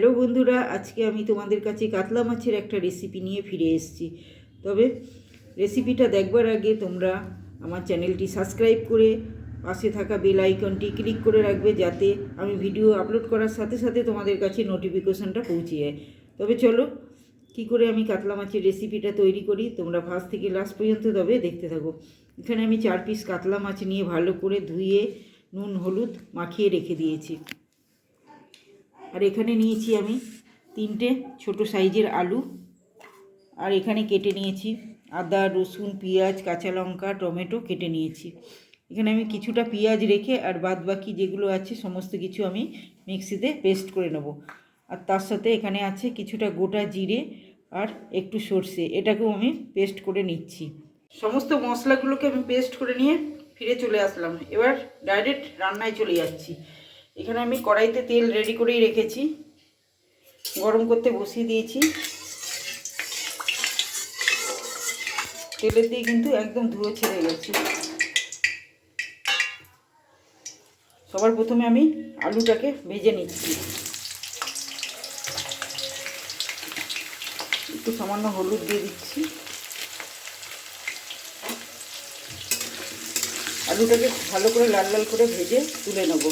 Hello বন্ধুরা, আজকে আমি তোমাদের কাছে কাতলা মাছের একটা রেসিপি নিয়ে ফিরে এসেছি। তবে রেসিপিটা দেখবার আগে তোমরা আমার চ্যানেলটি সাবস্ক্রাইব করে পাশে থাকা বেল আইকনটি ক্লিক করে রাখবে যাতে আমি ভিডিও আপলোড করার সাথে সাথে তোমাদের কাছে নোটিফিকেশনটা পৌঁছে যায়। তবে চলো, কি করে আমি কাতলা মাছের রেসিপিটা তৈরি করি? তোমরা ফার্স্ট থেকে লাস্ট পর্যন্ত তবে দেখতে থাকো। এখানে আমি চার পিস কাতলা মাছ নিয়ে ভালো করে ধুয়ে নুন, হলুদ মাখিয়ে রেখে দিয়েছি। আর এখানে নিয়েছি আমি তিনটে ছোট সাইজের আলু। আর এখানে কেটে নিয়েছি আদা, রসুন, পেঁয়াজ, কাঁচা লঙ্কা, টমেটো কেটে নিয়েছি। এখানে আমি কিছুটা পেঁয়াজ রেখে আর বাদ বাকি যেগুলো আছে সমস্ত কিছু আমি মিক্সিতে পেস্ট করে নেব। আর তার সাথে এখানে আছে কিছুটা গোটা জিরে আর একটু সর্ষে, এটাকেও আমি পেস্ট করে নিচ্ছি। সমস্ত মশলাগুলোকে আমি পেস্ট করে নিয়ে ফিরে চলে আসলাম। এবার ডাইরেক্ট রান্নায় চলে যাচ্ছি। এখানে আমি কড়াইতে তেল রেডি করেই রেখেছি। গরম করতে বসিয়ে দিয়েছি। তেলের দিয়ে কিন্তু একদম ধুয়ে ছেড়ে গেছে। সবার প্রথমে আমি আলুটাকে ভেজে নিচ্ছি। একটু সামান্য হলুদ দিয়ে দিচ্ছি। আলুটাকে ভালো করে লাল লাল করে ভেজে তুলে নেব।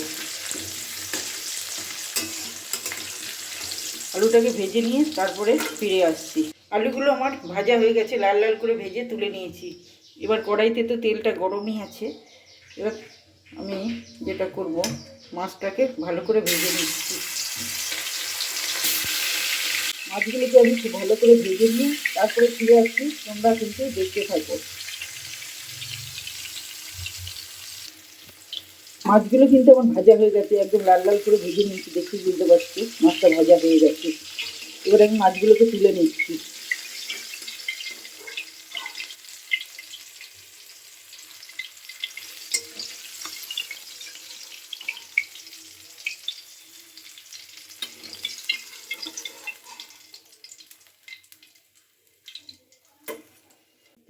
আলুটাকে ভেজে নিয়ে তারপরে ফিরে আসছি। আলুগুলো আমার ভাজা হয়ে গেছে, লাল লাল করে ভেজে তুলে নিয়েছি। এবার কড়াইতে তো তেলটা গরমই আছে। এবার আমি যেটা করব, মাছটাকে ভালো করে ভেজে নিচ্ছি। মাছগুলোকে আমি ভালো করে ভেজে নিয়ে তারপরে ফিরে আসছি, তোমরা কিন্তু দেখতে থাকো। মাছগুলো কিন্তু এখন ভাজা হয়ে গেছে, একদম লাল লাল করে ভেজে নিয়েছি দেখতে বুঝতে পারছি মাছটা ভাজা হয়ে গেছে। এবার আমি মাছগুলোকে তুলে নিচ্ছি।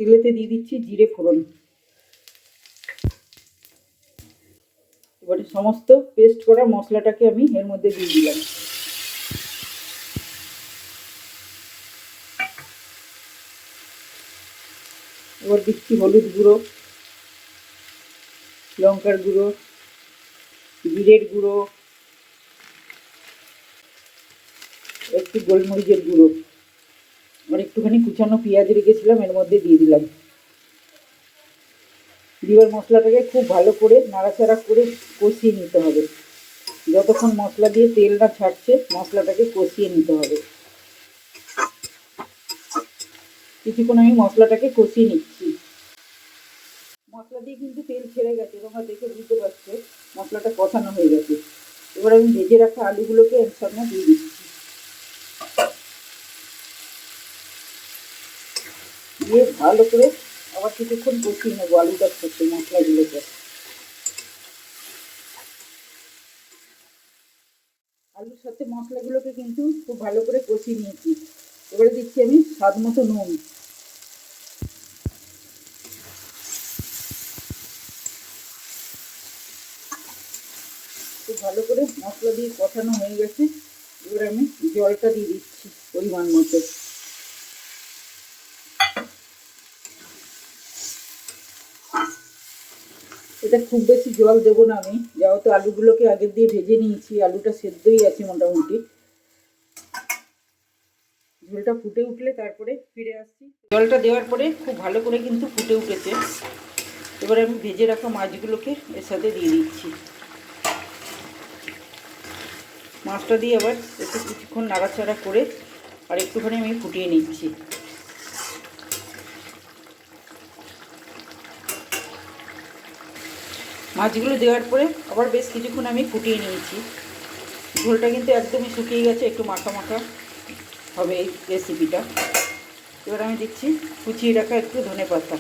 তেলেতে দিয়ে দিচ্ছি জিরে ফোড়ন। সমস্ত পেস্ট করা মশলাটাকে আমি এর মধ্যে দিয়ে দিলাম। এবার দিচ্ছি হলুদ গুঁড়ো, লঙ্কার গুঁড়ো, জিরের গুঁড়ো, একটু গোলমরিচের গুঁড়ো। আর একটুখানি কুচানো পেঁয়াজ রেখেছিলাম, এর মধ্যে দিয়ে দিলাম। দিবার মশলাটাকে খুব ভালো করে নাড়াচাড়া করে কষিয়ে নিতে হবে। যতক্ষণ মশলা দিয়ে তেল না ছাড়ছে, মশলাটাকে কষিয়ে নিতে হবে। কিছুক্ষণ আমি মশলাটাকে কষিয়ে নিচ্ছি। মশলা দিয়ে কিন্তু তেল ছেড়ে গেছে, তোমরা দেখে বুঝতে পারছ, মশলাটা কষানো হয়ে গেছে। এবার আমি ভেজে রাখা আলুগুলোকে এর সঙ্গে দিয়ে দিচ্ছি। দিয়ে ভালো করে আবার কিছুক্ষণ কষিয়ে নেব আলুটার সাথে মশলাগুলোকে আলুর সাথে মশলাগুলোকে কিন্তু খুব ভালো করে কষিয়ে নিয়েছি। এবারে দিচ্ছি আমি স্বাদ মতো নুন। খুব ভালো করে মশলা দিয়ে কষানো হয়ে গেছে। এবার আমি জলটা দিয়ে দিচ্ছি পরিমাণ মতো। এটা খুব বেশি জল দেবো না আমি। যেহেতু আলুগুলোকে আগের দিয়ে ভেজে নিয়েছি। আলুটা সেদ্ধই আছে মোটামুটি। ঝোলটা ফুটে উঠলে তারপরে ফিরে আসছি। জলটা দেওয়ার পরে খুব ভালো করে কিন্তু ফুটে উঠেছে। এবার আমি ভেজে রাখা মাছগুলোকে এর সাথে দিয়ে দিচ্ছি। মাছটা দিয়ে আবার একটু কিছুক্ষণ নাড়াচাড়া করে আর একটুখানি আমি ফুটিয়ে নিচ্ছি। মাছগুলো দেওয়ার পরে আবার বেশ কিছুক্ষণ আমি ফুটিয়ে নিয়েছি। ঝোলটা কিন্তু একদমই শুকিয়ে গেছে, একটু মাখা মাখা হবে এই রেসিপিটা এবার আমি দিচ্ছি কুচিয়ে রাখা একটু ধনে পাতা।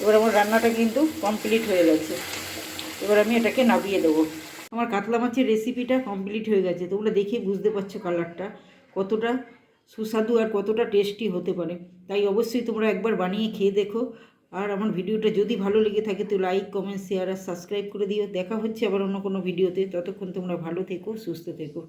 এবার আমার রান্নাটা কিন্তু কমপ্লিট হয়ে গেছে। এবার আমি এটাকে নামিয়ে দেবো। আমার কাতলা মাছের রেসিপিটা কমপ্লিট হয়ে গেছে, তোমরা দেখে বুঝতে পারছ কালারটা কতটা সুস্বাদু আর কতটা টেস্টি হতে পারে। তাই অবশ্যই তোমরা একবার বানিয়ে খেয়ে দেখো। আর আমার ভিডিওটা যদি ভালো লেগে থাকে তো লাইক কমেন্ট শেয়ার আর সাবস্ক্রাইব করে দিও। দেখা হচ্ছে আবার অন্য কোনো ভিডিওতে ততক্ষণ তোমরা ভালো থেকো, সুস্থ থেকো।